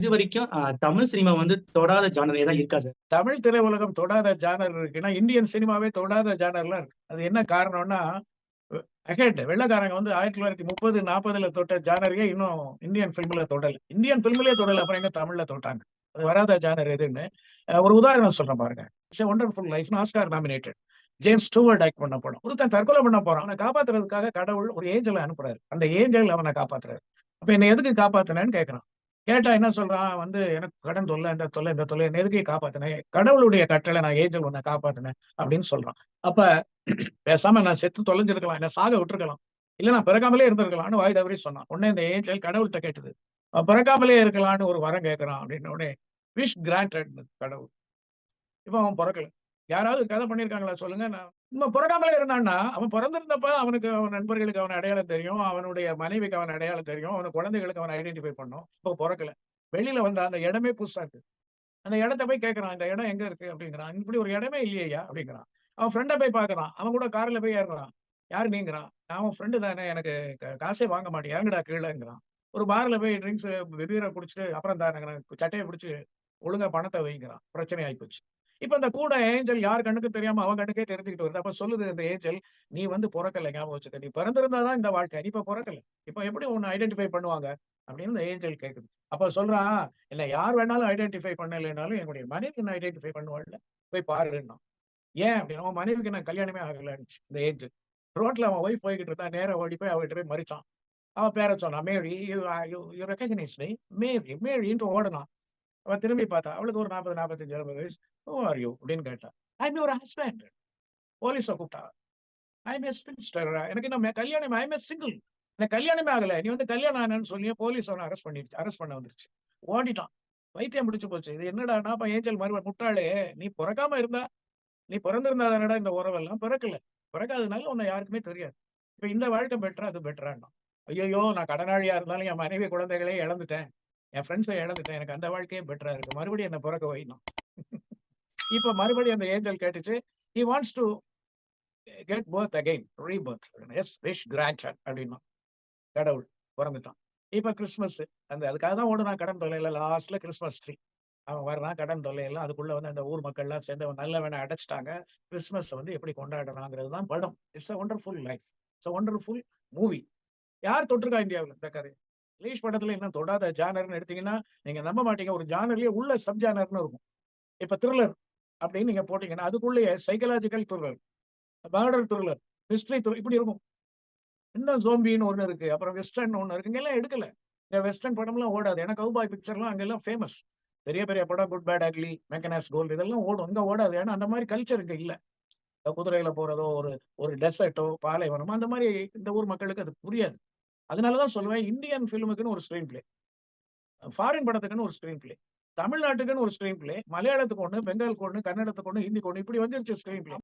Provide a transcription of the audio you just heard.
இது வரைக்கும் தமிழ் சினிமா வந்து தொடாத ஜானரே தான் இருக்கா சார்? தமிழ் திரையுலகம் தொடாத ஜானர் இருக்குன்னா, இந்தியன் சினிமாவே தொடாத ஜானர்லாம் இருக்கு. அது என்ன காரணம்னா, அகேட் வெள்ளக்காரங்க வந்து ஆயிரத்தி தொள்ளாயிரத்தி முப்பது நாற்பதுல தொட்ட ஜானரே இன்னும் இந்தியன் பிலிம்ல தொடல. இந்தியன் ஃபில்ம்லயே தொடல. அப்புறம் எங்க தமிழ்ல தொட்டாங்க? அது வராத ஜானர் எதுன்னு. ஒரு உதாரணம் சொல்றேன் பாருங்க. It's a wonderful Oscar nominated. James Stewart act பண்ண படம். ஒருத்தன் தற்கொலை பண்ண போறான். அவனை காப்பாத்துறதுக்காக கடவுள் ஒரு ஏஞ்சலை அனுப்புறாரு. அந்த ஏஞ்சல் அவன காப்பாத்துறாரு. அப்ப என்ன எதுக்கு காப்பாத்துனேன்னு கேட்கறான் கேட்டா என்ன சொல்றான் வந்து, "எனக்கு கடன் தொல்லை இந்த தொல்லை இந்த தொல்லை என்ன எதுக்கு காப்பாத்தினேன் கடவுளுடைய கட்டளை நான் ஏஞ்சல் உன்னை காப்பாத்துனேன்." அப்படின்னு சொல்றான். அப்ப பேசாம நான் செத்து தொலைஞ்சிருக்கலாம். என்ன சாக விட்டுருக்கலாம். இல்ல நான் பிறக்காமலே இருந்திருக்கலாம்னு வாய் தவறி சொன்னான். உடனே இந்த ஏஞ்சல் கடவுள்ட்ட கேட்டது. பிறக்காமலே இருக்கலாம்னு ஒரு வரம் கேட்கிறான் அப்படின்ன உடனே, விஷ் கிராண்டட் கடவுள். இப்ப அவன் பிறக்கல யாராவது கதை பண்ணியிருக்காங்களா சொல்லுங்க? நான் இவன் பொறக்காமலே இருந்தான்னா, அவன் பிறந்திருந்தப்ப அவனுக்கு அவன் நண்பர்களுக்கு அவன அடையாளம் தெரியும். அவனுடைய மனைவிக்கு அவன அடையாளம் தெரியும். அவன் குழந்தைகளுக்கு அவன் ஐடென்டிஃபை பண்ணும். இப்போ பிறக்கல வெளியில வந்தா அந்த இடமே புதுசா இருக்கு. அந்த இடத்த போய் கேட்கறான் "இந்த இடம் எங்க இருக்கு?" அப்படிங்கிறான். "இப்படி ஒரு இடமே இல்லையா அப்படிங்கிறான். அவன் ஃப்ரெண்டை போய் பார்க்குறான். அவன் கூட கார்ல போய் ஏறுறான். "யாரு நீங்கிறான்?" "நான் அவன் ஃப்ரெண்டு தானே. எனக்கு காசே வாங்க மாட்டேன் இறங்குடா கீழேங்கிறான் ஒரு பார்ல போய் ட்ரிங்க்ஸ் பீர குடிச்சிட்டு "அப்புறம் தாரேங்கிறான்." சட்டையை பிடிச்சி ஒழுங்கா பணத்தை வைங்கிறான். பிரச்சனை ஆயிப்போச்சு. இப்ப இந்த கூட ஏஞ்சல் யார் கண்ணுக்கு தெரியாம அவன் கண்ணுக்கே தெரிஞ்சுக்கிட்டு வருது. அப்ப சொல்லுது அந்த ஏஞ்சல், "நீ வந்து பிறக்கல ஞாபகம் வச்சுக்க. நீ பிறந்திருந்தா தான் இந்த வாழ்க்கை. நீ இப்ப பிறக்கல இப்ப எப்படி உன்ன ஐடென்டிஃபை பண்ணுவாங்க?" அப்படின்னு இந்த ஏஞ்சல் கேட்குது. அப்ப சொல்றான், இல்ல யார் வேணாலும் ஐடென்டிஃபை பண்ணலைனாலும் என்னுடைய மனைவி என்ன ஐடென்டிஃபை பண்ணுவாள்ல. போய் பாருன்னான்." "ஏன்?" அப்படின்னா, "உன் மனைவிக்கு நான் கல்யாணமே ஆகலன்னு இந்த ஏஞ்சல். ரோட்ல அவன் ஒய்ஃப் போய்கிட்டு இருந்தா. நேரம் ஓடி போய் அவகிட்ட போய் மறிச்சான். அவன் பேர சொன்னான். "Mary you are you you me? Mary மேரின்ட்டு ஓடனான் அவ திரும்பி பார்த்தா. அவளுக்கு ஒரு நாற்பது நாற்பத்தஞ்சு எழுபது வயசு. Who are you?" அப்படின்னு கேட்டா. ஒரு ஹஸ்பண்ட்." போலீஸை கூப்பிட்டா. "ஐ அம் எ எனக்கு இன்னும் கல்யாணம் ஐ மே சிங்கிள். எனக்கு கல்யாணமே ஆகல. நீ வந்து கல்யாணம் ஆனன்னு சொல்லி போலீஸ் அவன அரெஸ்ட் பண்ணிடுச்சு. அரெஸ்ட் பண்ண வந்துருச்சு. ஓடிட்டான். வைத்தியம் முடிச்சு போச்சு. இது என்னடா அப்ப ஏஞ்சல் மறுவன் "முட்டாளே! நீ பிறக்காம இருந்தா நீ பொறந்திருந்தா தானடா இந்த உறவெல்லாம். பிறக்கல. பிறக்காதனால உன்ன யாருக்குமே தெரியாது. இப்ப இந்த வாழ்க்கை பெட்டரா? அது பெட்டரான்னான். ஐயோ நான் கடனாளியா இருந்தாலும் என் மனைவி, குழந்தைகளே இழந்துட்டேன். என் ஃப்ரெண்ட்ஸை இழந்துட்டேன். எனக்கு அந்த வாழ்க்கையே பெட்டரா இருக்கு. மறுபடியும் என்ன பிறக்க வைன்னான்." இப்ப மறுபடியும் அந்த ஏஞ்சல் கேட்டுச்சு. "He wants to get birth again. Rebirth. Yes wish grant அப்படின்னா கடவுள் பிறந்துட்டான் இப்ப கிறிஸ்துமஸ் அந்த அதுக்காக தான் ஓடுனான் கடன் தொல்லையில. லாஸ்ட்ல கிறிஸ்துமஸ் ட்ரீ. அவன் வர்றான் கடன் தொல்லையெல்லாம் அதுக்குள்ள வந்து அந்த ஊர் மக்கள்லாம் சேர்ந்து அவன் நல்லவன அடைச்சிட்டாங்க கிறிஸ்மஸ் வந்து எப்படி கொண்டாடுறாங்கிறது தான் படம். It's a wonderful life. It's a wonderful movie. யார் தொட்டிருக்கா இந்தியாவுல இந்த கதை இங்கிலீஷ் படத்துல இன்னும் தொடாத ஜானர்னு எடுத்தீங்கன்னா, நீங்க நம்ப மாட்டீங்க. ஒரு ஜானர்லயே உள்ள சப் ஜானர்னு இருக்கும். இப்ப த்ரில்லர் அப்படின்னு நீங்க போட்டீங்கன்னா, அதுக்குள்ளேயே psychological thriller, murder thriller, mystery thrill இப்படி இருக்கும். இன்னும் சோம்பின்னு ஒண்ணு இருக்கு. அப்புறம் வெஸ்டர்ன் ஒண்ணு இருக்கு. இங்கெல்லாம் எடுக்கல. இங்க வெஸ்டர்ன் படம்லாம் ஓடாது. ஏன்னா கவுபாய் பிக்சர்லாம் அங்கெல்லாம் ஃபேமஸ். பெரிய பெரிய படம் good bad ugly, Mackenna's gold இதெல்லாம் ஓடும். இங்க ஓடாது. ஏன்னா அந்த மாதிரி கல்ச்சர் இங்க இல்ல. குதிரையில போறதோ, ஒரு ஒரு டெசர்ட்டோ, பாலைவனமோ அந்த மாதிரி இந்த ஊர் மக்களுக்கு அது புரியாது. அதனாலதான் சொல்லுவேன் இந்தியன் ஃபிலிமுக்குன்னு ஒரு ஸ்கிரீன் பிளே. ஃபாரின் படத்துக்குன்னு ஒரு ஸ்கிரீன் பிளே. தமிழ்நாட்டுக்குன்னு ஒரு ஸ்கிரீன் பிளே. மலையாளத்துக்கு ஒண்ணு, பெங்காலுக்கு கொண்டு கன்னடத்துக்கு ஒண்ணு, ஹிந்திக்கு ஒண்ணு இப்படி வந்துருச்சு ஸ்கிரீன் பிளே.